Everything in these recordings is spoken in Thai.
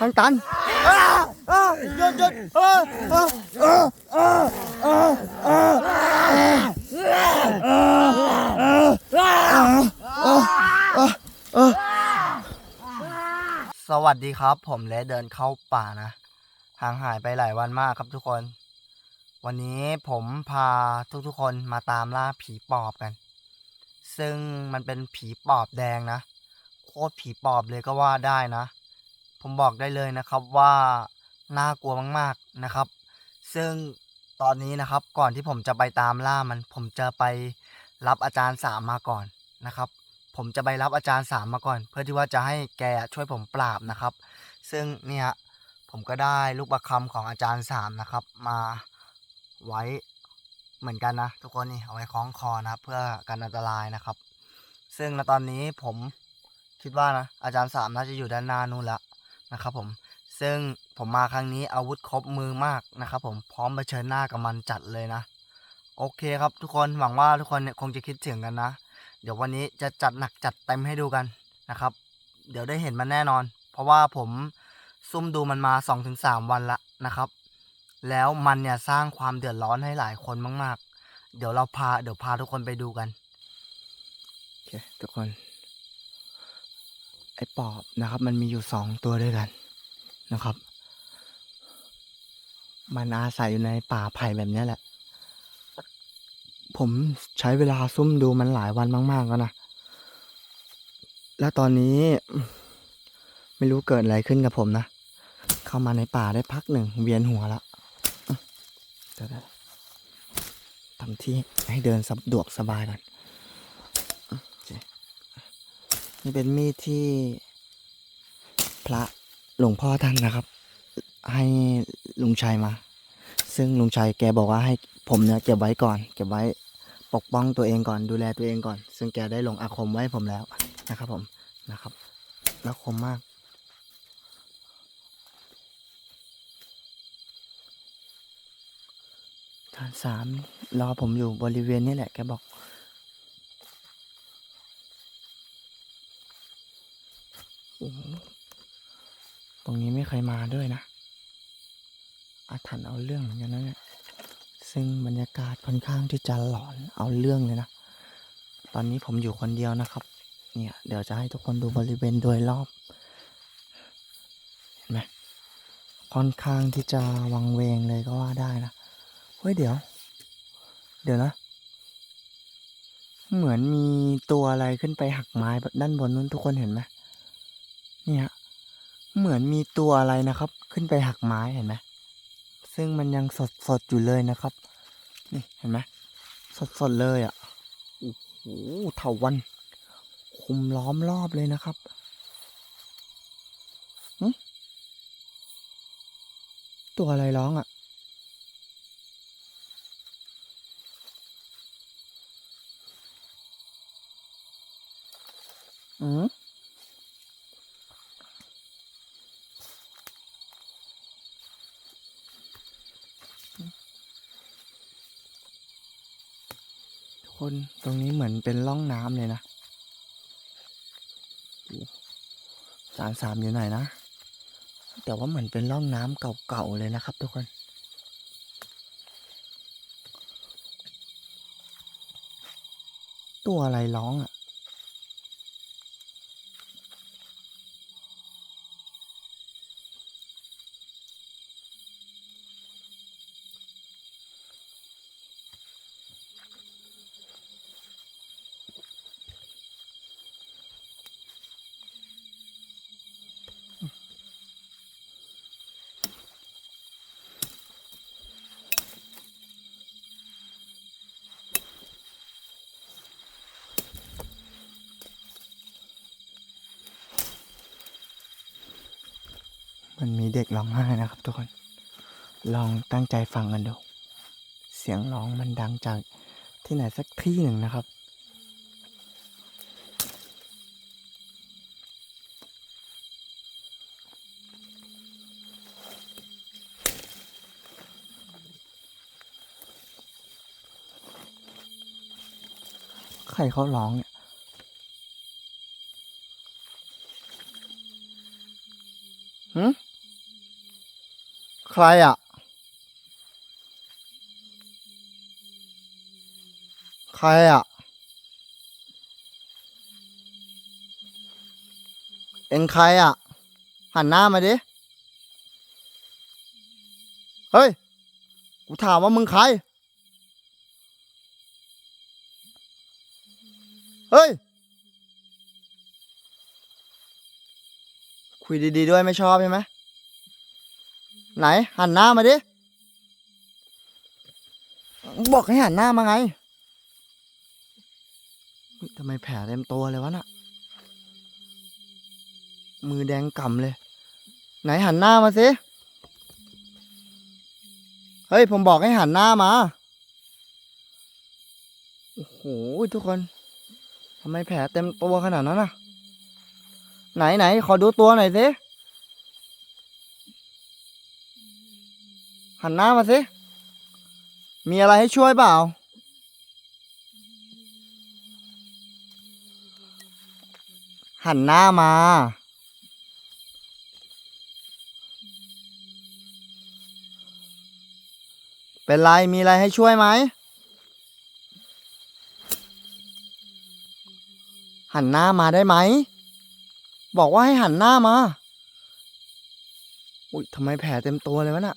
ทางตันยุดยุดสวัสดีครับ ผมแลเดินเข้าป่านะ ห่างหายไปหลายวันมากครับทุกคน วันนี้ผมพาทุกๆคนมาตามล่าผีปอบกัน ซึ่งมันเป็นผีปอบแดงนะ โคตรผีปอบเลยก็ว่าได้นะ ผมบอกได้เลยนะครับว่าน่ากลัวมากๆนะครับ ซึ่งตอนนี้นะครับก่อนที่ผมจะไปตามล่ามัน ผมจะไปรับอาจารย์สามมาก่อนนะครับ ผมจะไปรับอาจารย์สามมาก่อน เพื่อที่ว่าจะให้แกช่วยผมปราบนะครับ ซึ่งเนี่ยผมก็ได้ลูกประคำของอาจารย์สามนะครับ มาไว้เหมือนกันนะ ทุกคนนี่เอาไว้คล้องคอนะครับ เพื่อกันอันตรายนะครับ ซึ่งณตอนนี้ผมคิดว่านะอาจารย์สามน่าจะอยู่ด้านหน้านู่นแล้ว นะครับผมซึ่งผมมาครั้งนี้อาวุธครบมือมากนะครับผมพร้อมเผชิญหน้ากับมันจัดเลยนะ โอเคครับทุกคนหวังว่าทุกคนเนี่ยคงจะคิดถึงกันนะ เดี๋ยววันนี้จะจัดหนักจัดเต็มให้ดูกันนะครับ เดี๋ยวได้เห็นมันแน่นอน เพราะว่าผมซุ่มดูมันมา 2-3 วันละนะครับ แล้วมันเนี่ยสร้างความเดือดร้อนให้หลายคนมาก ๆ เดี๋ยวเราพาเดี๋ยวพาทุกคนไปดูกันโอเคทุกคน ไอ้ปอบนะครับ มันมีอยู่สองตัวด้วยกันนะครับ มันอาศัยอยู่ในป่าไผ่แบบนี้แหละ ผมใช้เวลาซุ่มดูมันหลายวันมากๆแล้วนะ แล้วตอนนี้ ไม่รู้เกิดอะไรขึ้นกับผมนะ เข้ามาในป่าได้พักหนึ่งเวียนหัวแล้วเดี๋ยวๆทำที่ให้เดินสะดวกสบายก่อนโอเค นี่เป็นมีดที่พระหลวงพ่อท่านนะครับ ให้ลุงชัยมา ซึ่งลุงชัยแกบอกว่าให้ผมเนี่ยเก็บไว้ก่อน เก็บไว้ปกป้องตัวเองก่อนดูแลตัวเองก่อน ซึ่งแกได้ลงอาคมไว้ผมแล้วนะครับ ผมนะครับ แล้วคมมากฐานสามรอผมอยู่บริเวณนี้แหละแกบอก โอ้โห ตรงนี้ไม่เคยมาด้วยนะ อาถรรพ์เอาเรื่องเหมือนกันนะเนี่ย ซึ่งบรรยากาศค่อนข้างที่จะหลอนเอาเรื่องเลยนะ ตอนนี้ผมอยู่คนเดียวนะครับ เนี่ย เดี๋ยวจะให้ทุกคนดูบริเวณโดยรอบ เห็นไหมค่อนข้างที่จะวังเวงเลยก็ว่าได้นะ เฮ้ยเดี๋ยว เดี๋ยวนะ เหมือนมีตัวอะไรขึ้นไปหักไม้ด้านบนนู้นทุกคนเห็นไหม เหมือนมีตัวอะไรนะครับ ขึ้นไปหักไม้เห็นไหมซึ่งมันยังสดสดอยู่เลยนะครับ นี่เห็นไหมสดสดเลยอะ่ะโอ้โหเถาวัน คุมล้อมรอบเลยนะครับตัวอะไรร้องอะ่ะอืม คนตรงนี้เหมือนเป็นร่องน้ำเลยนะสารสามอยู่ไหนนะ แต่ว่าเหมือนเป็นร่องน้ำเก่าๆเลยนะครับ ทุกคนตัวอะไรร้องอะ มันมีเด็กร้องไห้นะครับ ทุกคน ลองตั้งใจฟังกันดู เสียงร้องมันดังจากที่ไหนสักที่หนึ่งนะครับใครเขาร้องเนี่ยหืม ใครอะ ใครอะ เอ็งใครอะ หันหน้ามาดิ เฮ้ย กูถามว่ามึงใคร เฮ้ย คุยดีๆด้วยไม่ชอบใช่ไหม ไหนหันหน้ามาดิ บอกให้หันหน้ามาไงทำไมแผลเต็มตัวเลยวะน่ะ มือแดงก่ำเลย ไหนหันหน้ามาสิ เฮ้ย ผมบอกให้หันหน้ามา โอ้โหทุกคนทำไมแผลเต็มตัวขนาดนั้นน่ะ ไหนไหนขอดูตัวหน่อยสิ หันหน้ามาสิ มีอะไรให้ช่วยเปล่า หันหน้ามา เป็นไร มีอะไรให้ช่วยไหม หันหน้ามาได้ไหม บอกว่าให้หันหน้ามา อุ้ยทำไมแผลเต็มตัวเลยวะน่ะ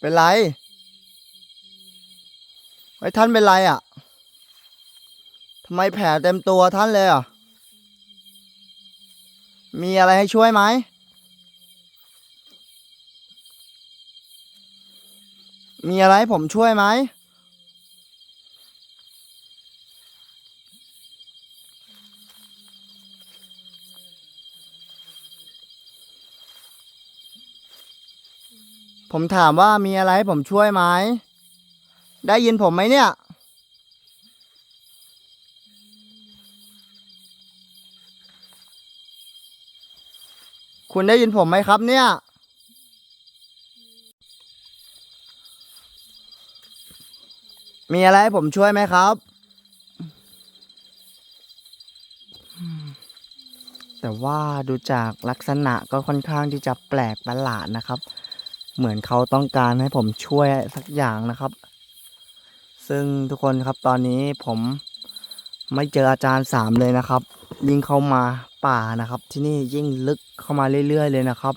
เป็นไรไอ้ท่านเป็นไรอะทำไมแผลเต็มตัวท่านเลยอะ มีอะไรให้ช่วยไหม มีอะไรผมช่วยไหม ผมถามว่ามีอะไรให้ผมช่วยไหม ได้ยินผมไหมเนี่ย คุณได้ยินผมไหมครับเนี่ย มีอะไรให้ผมช่วยไหมครับ แต่ว่าดูจากลักษณะก็ค่อนข้างที่จะแปลกประหลาดนะครับ เหมือนเขาต้องการให้ผมช่วยสักอย่างนะครับ ซึ่งทุกคนครับตอนนี้ผมไม่เจออาจารย์สามเลยนะครับ ยิ่งเข้ามาป่านะครับ ที่นี่ยิ่งลึกเข้ามาเรื่อยๆ เลยนะครับ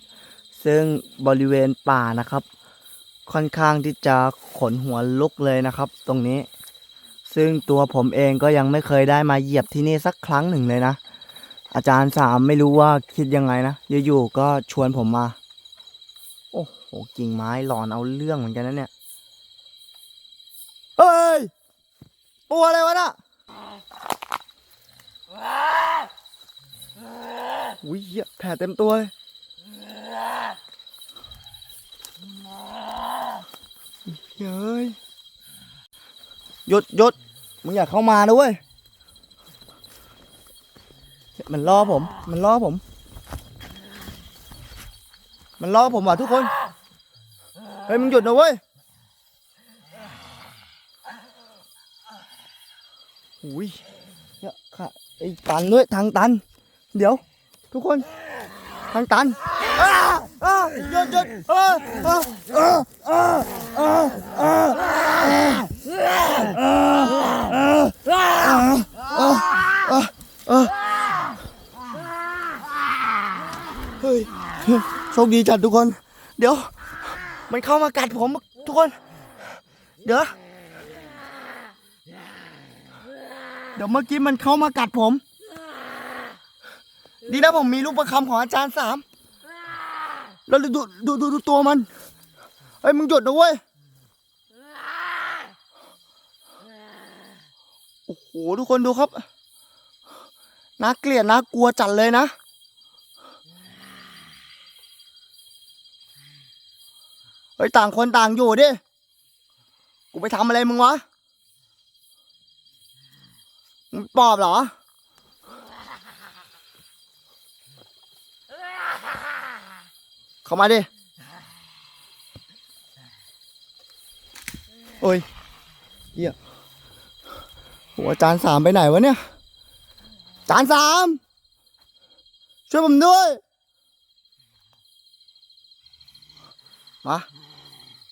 ซึ่งบริเวณป่านะครับ ค่อนข้างที่จะขนหัวลุกเลยนะครับ ตรงนี้ ซึ่งตัวผมเองก็ยังไม่เคยได้มาเหยียบที่นี่สักครั้งหนึ่งเลยนะ อาจารย์สามไม่รู้ว่าคิดยังไงนะอยู่ๆก็ชวนผมมา โอ้โหกิ่งไม้หลอนเอาเรื่องเหมือนกันนะเนี่ยเฮ้ยตัวอะไรวะน่ะอุ้ยเหี้ยแผลเต็มตัวเลยเฮ้ยหยุดหยุดมึงอย่าเข้ามานะเว้ยมันล่อผม มันล่อผม มันล่อผมว่ะทุกคน เฮ้ยมึงหยุดนะเว้ยอุ้ยเนี่ยค่ะไอ้ตันด้วยทางตัน เดี๋ยว ทุกคน ทางตันอ้าอ้าหยุดหยุดเออเออเออเออเออเออเออเฮ้ย โชคดีจัดทุกคน เดี๋ยว มันเข้ามากัดผมทุกคน เดี๋ยว เดี๋ยวเมื่อกี้มันเข้ามากัดผม ดีนะผมมีลูกประคำของอาจารย์สาม แล้วดูดูดูดูดูตัวมัน เฮ้ยมึงหยุดนะเว้ย โอ้โหทุกคนดูครับน่าเกลียดน่ากลัวจัดเลยนะ ฮ้ยต่างคนต่างอยู่ดิ กูไปทำอะไรมึงวะ มึงปอบเหรอ เข้ามาดิ โอ้ยเหี้ยหอาจารย์สามไปไหนวะเนี่ย จานสามช่วยผมด้วย มา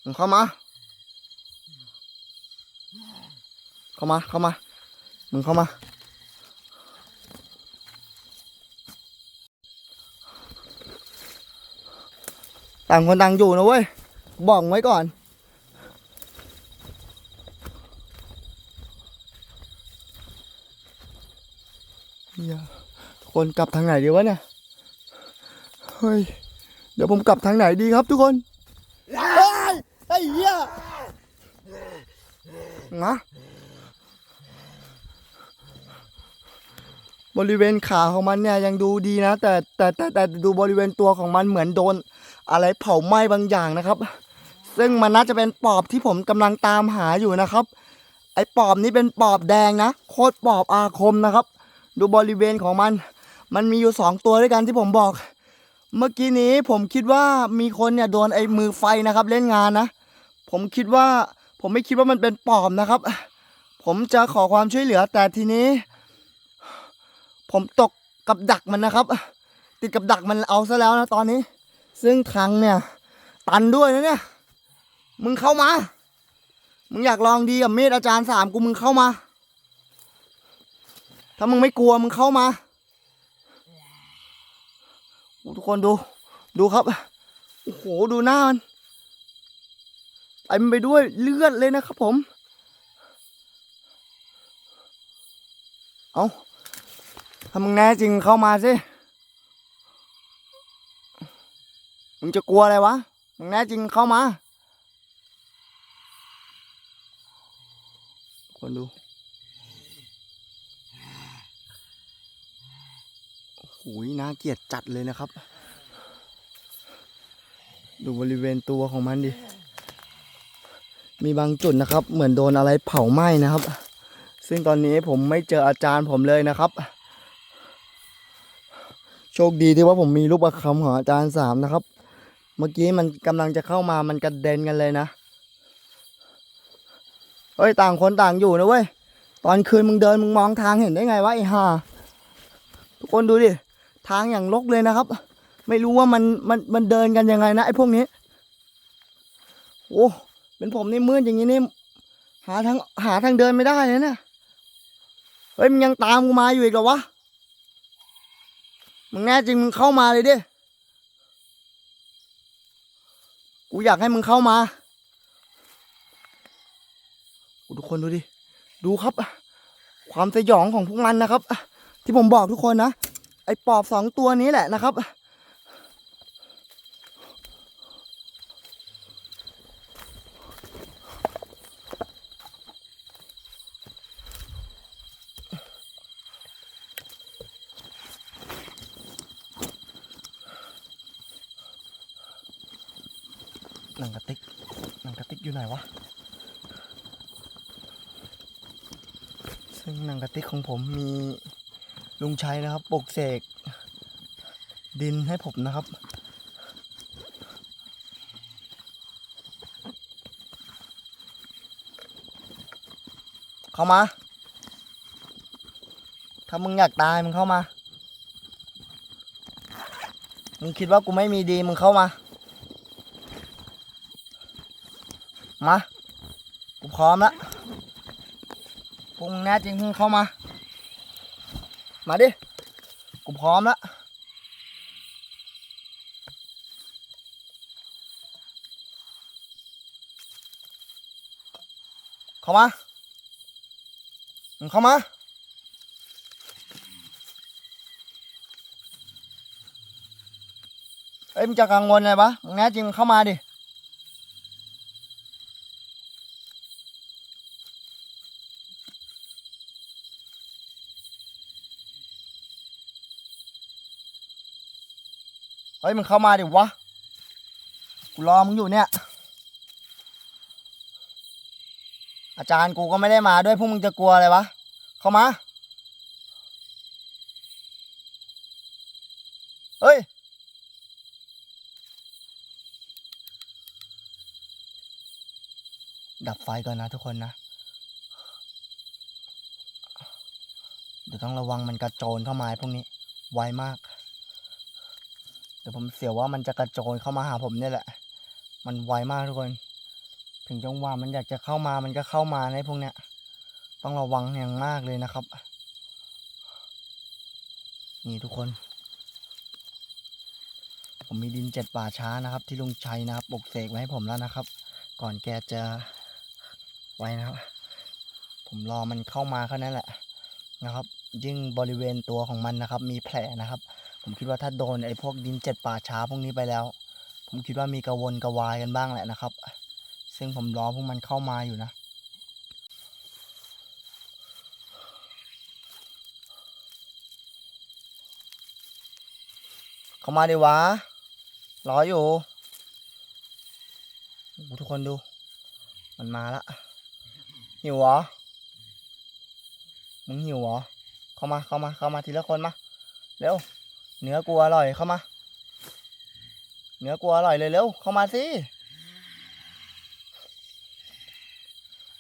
มึงเข้ามา เข้ามา เข้ามา มึงเข้ามา ต่างคนต่างอยู่นะเว้ย บอกไว้ก่อนเฮียทุกคนกลับทางไหนดีวะเนี่ย เฮ้ย เดี๋ยวผมกลับทางไหนดีครับทุกคนเฮ้ยไอ้เหี้ย นะ บริเวณขาของมันเนี่ยยังดูดีนะ แต่แต่แต่แต่ดูบริเวณตัวของมันเหมือนโดน อะไรเผาไหม้บางอย่างนะครับ ซึ่งมันน่าจะเป็นปอบที่ผมกำลังตามหาอยู่นะครับ ไอ้ปอบนี้เป็นปอบแดงนะ โคตรปอบอาคมนะครับ ดูบริเวณของมัน มันมีอยู่สองตัวด้วยกันที่ผมบอกเมื่อกี้นี้ผมคิดว่ามีคนเนี่ยโดนไอ้มือไฟนะครับ เล่นงานนะ ผมคิดว่า ผมไม่คิดว่ามันเป็นปอบนะครับ ผมจะขอความช่วยเหลือแต่ทีนี้ ผมตกกับดักมันนะครับ ติดกับดักมันเอาซะแล้วนะตอนนี้ ซึ่งทางเนี่ย ตันด้วยนะเนี่ย มึงเข้ามา มึงอยากลองดีกับมีดอาจารย์สามกูมึงเข้ามา ถ้ามึงไม่กลัวมึงเข้ามาทุกคนดูดูครับ โอ้โห ดูหน้ามัน เต็มไปด้วยเลือดเลยนะครับผม เอาถ้ามึงแน่จริงเข้ามาสิ มึงจะกลัวอะไรวะ มึงแน่จริงเข้ามา คนดูโอ้ยน่าเกลียดจัดเลยนะครับ ดูบริเวณตัวของมันดิ มีบางจุดนะครับ เหมือนโดนอะไรเผาไหม้นะครับ ซึ่งตอนนี้ผมไม่เจออาจารย์ผมเลยนะครับ โชคดีที่ว่าผมมีรูปประคำของอาจารย์สามนะครับ เมื่อกี้มันกำลังจะเข้ามามันกระเด็นกันเลยนะเฮ้ยต่างคนต่างอยู่นะเว้ยตอนคืนมึงเดินมึงมองทางเห็นได้ไงวะไอ้ห่าทุกคนดูดิทางอย่างรกเลยนะครับ ไม่รู้ว่ามันมันมันเดินกันยังไงนะไอ้พวกนี้โอ้ เป็นผมนี่มืดอย่างนี้นี่หาทางหาทางเดินไม่ได้เลยเนี่ยเฮ้ยมึงยังตามกูมาอยู่อีกเหรอวะมึงแน่จริงมึงเข้ามาเลยดิกูอยากให้มึงเข้ามาทุกคนดูดิ ดูครับ ความสยองของพวกมันนะครับ ที่ผมบอกทุกคนนะ ไอ้ปอบสองตัวนี้แหละนะครับ หนังกระติกหนังกระติกอยู่ไหนวะ ซึ่งหนังกระติกของผมมีลุงชัยนะครับปลุกเสกดินให้ผมนะครับ เข้ามา ถ้ามึงอยากตายมึงเข้ามา มึงคิดว่ากูไม่มีดีมึงเข้ามา มา กูพร้อมล้วพวกมึงแน่จริงมึงเข้ามา มาดิ กูพร้อมล้วเข้ามา มึงเข้ามาเอ้ยมึงจะกังวลอะไรปะมึงแน่จริงมึงเข้ามาดิ เฮ้ยมึงเข้ามาดิวะ กูรอมึงอยู่เนี่ย อาจารย์กูก็ไม่ได้มาด้วยพวกมึงจะกลัวอะไรวะ เข้ามา เฮ้ย ดับไฟก่อนนะทุกคนนะ เดี๋ยวต้องระวังมันกระโจนเข้ามาพวกนี้ ไวมาก ดี๋ยวผมเสียวว่ามันจะกระโจนเข้ามาหาผมเนี่ยแหละ มันไวมากทุกคน ถึงจังหวะมันอยากจะเข้ามามันก็เข้ามาในพวกเนี้ย ต้องระวังอย่างมากเลยนะครับ นี่ทุกคน ผมมีดินเจ็ดป่าช้านะครับ ที่ลุงชัยนะครับปลุกเสกไว้ให้ผมแล้วนะครับ ก่อนแกจะไว้นะครับ ผมรอมันเข้ามาแค่นั้นแหละนะครับ ยิ่งบริเวณตัวของมันนะครับ มีแผลนะครับ ผมคิดว่าถ้าโดนไอ้พวกดินเจ็ดป่าช้าพวกนี้ไปแล้ว ผมคิดว่ามีกระวนกระวายกันบ้างแหละนะครับ ซึ่งผมรอพวกมันเข้ามาอยู่นะเข้ามาดิวะรออยู่ทุกคนดู มันมาละหิวเหรอมึงหิวเหรอเข้ามาเข้ามาเข้ามาทีละคนมาเร็ว เนื้อกูอร่อยเข้ามา เนื้อกูอร่อยเลยเร็วเข้ามาสิ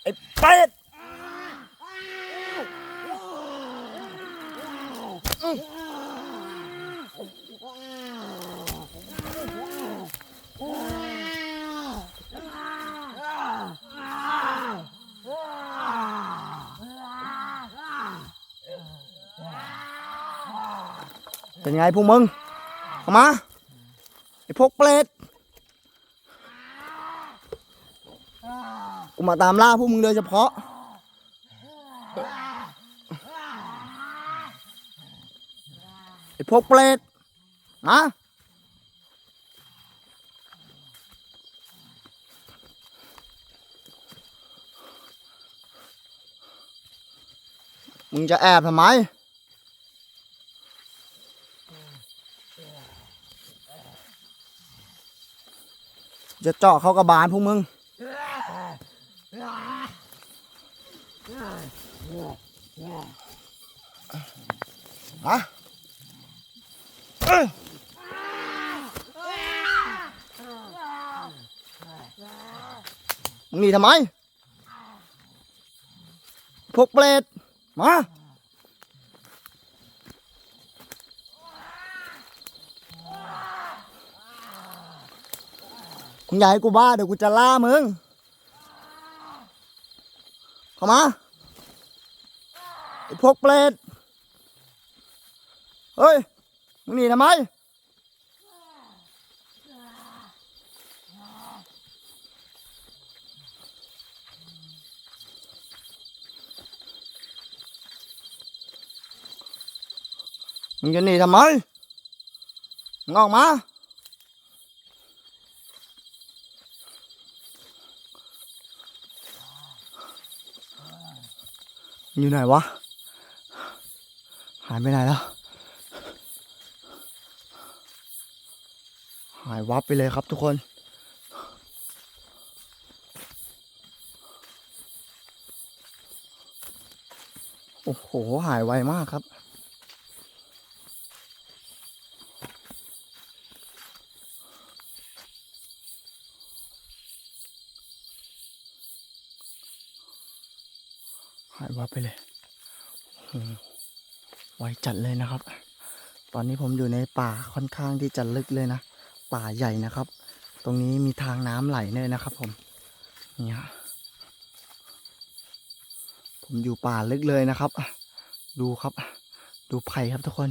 ไอ้เป็ด เป็นไงพวกมึงเข้ามาไอ้พวกเปรตกูมาตามล่าพวกมึงโดยเฉพาะ ไอ้พวกเปรตมามึงจะแอบทำไม จะเจาะเข้ากระบาลพวกมึงมาเอ้ยมึงหนีทำไม พวกเปรตมา มึงอย่าให้กูบ้าเดี๋ยวกูจะล่ามึง เข้ามาไอ้พวกเปรตเฮ้ย มึงหนีทำไม มึงจะหนีทำไม มึงออกมา อยู่ไหนวะ หายไปไหนแล้ว หายวับไปเลยครับทุกคนโอ้โห หายไวมากครับายวับไปเลยโอ้โหไวจัดเลยนะครับ ตอนนี้ผมอยู่ในป่าค่อนข้างที่จะลึกเลยนะ ป่าใหญ่นะครับ ตรงนี้มีทางน้ำไหลเลยนะครับ ผม นี่ฮะผมอยู่ป่าลึกเลยนะครับ ดูครับ ดูไผ่ครับทุกคน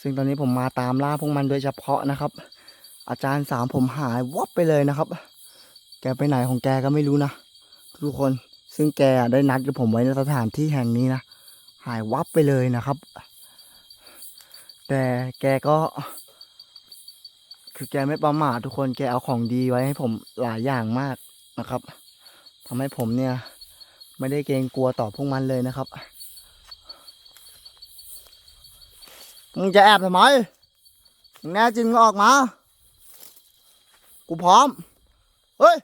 ซึ่งตอนนี้ผมมาตามล่าพวกมันโดยเฉพาะนะครับ อาจารย์สามผมหายวับไปเลยนะครับ แกไปไหนของแกก็ไม่รู้นะทุกคน ซึ่งแกได้นัดกับผมไว้ในสถานที่แห่งนี้นะ หายวับไปเลยนะครับ แต่แกก็ คือแกไม่ประมาททุกคน แกเอาของดีไว้ให้ผมหลายอย่างมากนะครับทำให้ผมเนี่ย ไม่ได้เกรงกลัวต่อพวกมันเลยนะครับ มึงจะแอบทำไม แน่จริงก็ออกมา กูพร้อม เฮ้ย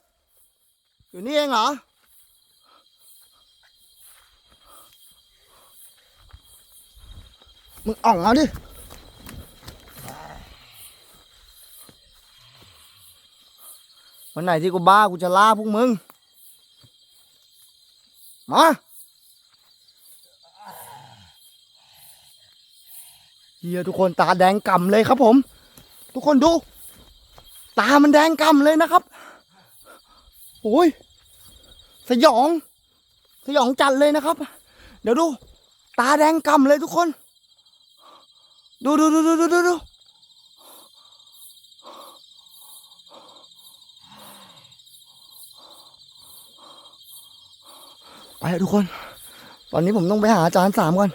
อยู่นี่เองเหรอ มึงอ่องเอาดิ วันไหนที่กูบ้ากูจะล่าพวกมึง มา เฮียทุกคนตาแดงก่ำเลยครับผม ทุกคนดู ตามันแดงก่ำเลยนะครับ โอ้ย สยอง สยองจัดเลยนะครับ เดี๋ยวดู ตาแดงก่ำเลยทุกคน ดูดูดูดูดูดูดูไปทุกคน ตอนนี้ผมต้องไปหาอาจารย์สามก่อน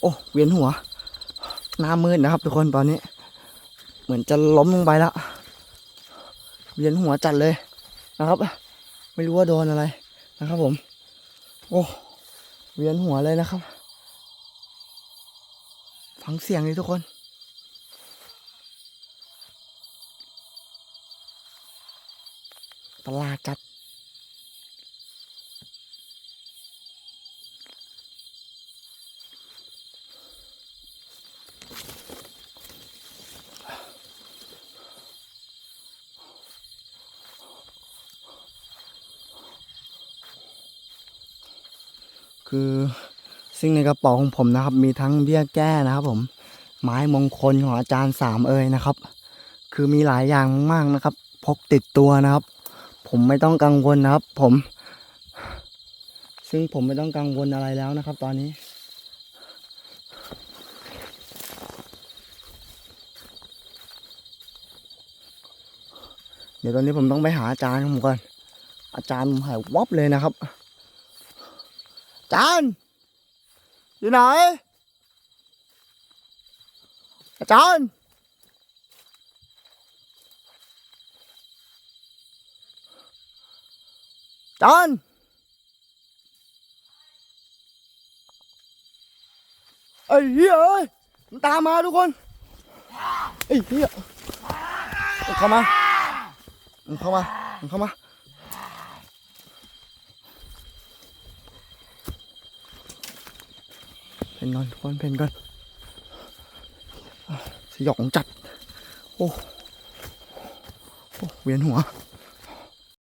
โอ้เวียนหัว หน้ามืดนะครับ ทุกคนตอนนี้ เหมือนจะล้มลงไปแล้ว เวียนหัวจัดเลยนะครับ ไม่รู้ว่าโดนอะไรนะครับผม โอ้เวียนหัวเลยนะครับ ฟังเสียงเลยทุกคน ปลาจัด คือ ซึ่งในกระเป๋าของผมนะครับ มีทั้งเบี้ยแก้นะครับ ผม ไม้มงคลของอาจารย์สามเอ่ยนะครับ คือมีหลายอย่างมากนะครับ พกติดตัวนะครับ ผมไม่ต้องกังวลนะครับ ผม ซึ่งผมไม่ต้องกังวลอะไรแล้วนะครับ ตอนนี้เดี๋ยวตอนนี้ผมต้องไปหาอาจารย์ผมก่อน อาจารย์ผมหายวับเลยนะครับ อาจารย์ อยู่ไหน อาจารย์จารย์ไอ้เหี้ยเอ้ยมันตามมาทุกคนไอ้เหี้ยมันเข้ามามันเข้ามามันเข้ามา เพ นก่อนทุกคนเพนก่อนสยองจัด โอ้โอ้เวียนหัว